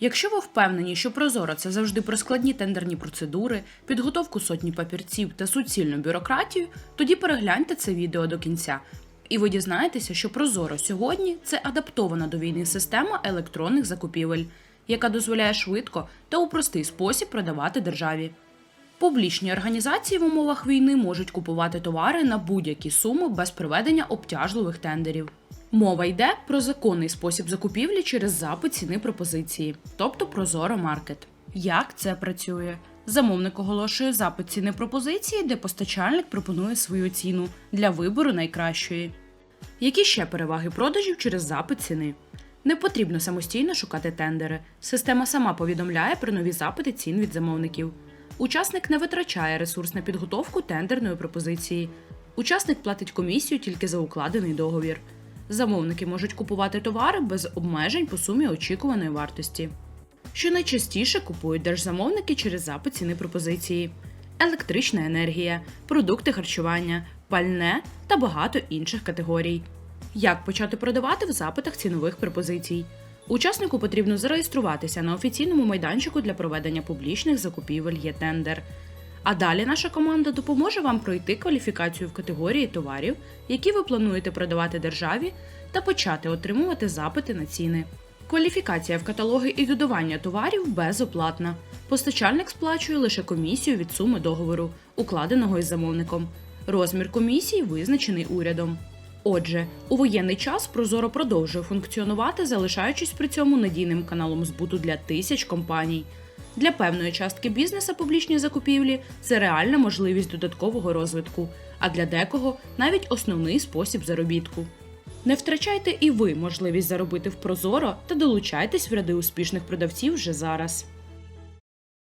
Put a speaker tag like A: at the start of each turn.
A: Якщо ви впевнені, що Прозоро це завжди про складні тендерні процедури, підготовку сотні папірців та суцільну бюрократію, тоді перегляньте це відео до кінця. І ви дізнаєтеся, що Прозоро сьогодні це адаптована до війни система електронних закупівель, яка дозволяє швидко та у простий спосіб продавати державі. Публічні організації в умовах війни можуть купувати товари на будь-які суми без проведення обтяжливих тендерів. Мова йде про законний спосіб закупівлі через запит ціни пропозиції, тобто Прозоро Маркет. Як це працює? Замовник оголошує запит ціни пропозиції, де постачальник пропонує свою ціну для вибору найкращої. Які ще переваги продажів через запит ціни? Не потрібно самостійно шукати тендери. Система сама повідомляє про нові запити цін від замовників. Учасник не витрачає ресурс на підготовку тендерної пропозиції. Учасник платить комісію тільки за укладений договір. Замовники можуть купувати товари без обмежень по сумі очікуваної вартості. Що найчастіше купують держзамовники через запит ціни пропозиції: електрична енергія, продукти харчування, пальне та багато інших категорій. Як почати продавати в запитах цінових пропозицій? Учаснику потрібно зареєструватися на офіційному майданчику для проведення публічних закупівель є тендер. А далі наша команда допоможе вам пройти кваліфікацію в категорії товарів, які ви плануєте продавати державі, та почати отримувати запити на ціни. Кваліфікація в каталоги і додавання товарів безоплатна. Постачальник сплачує лише комісію від суми договору, укладеного із замовником. Розмір комісії визначений урядом. Отже, у воєнний час Прозоро продовжує функціонувати, залишаючись при цьому надійним каналом збуту для тисяч компаній. Для певної частки бізнеса публічні закупівлі це реальна можливість додаткового розвитку, а для декого навіть основний спосіб заробітку. Не втрачайте і ви можливість заробити в Прозоро та долучайтесь в ряди успішних продавців вже зараз.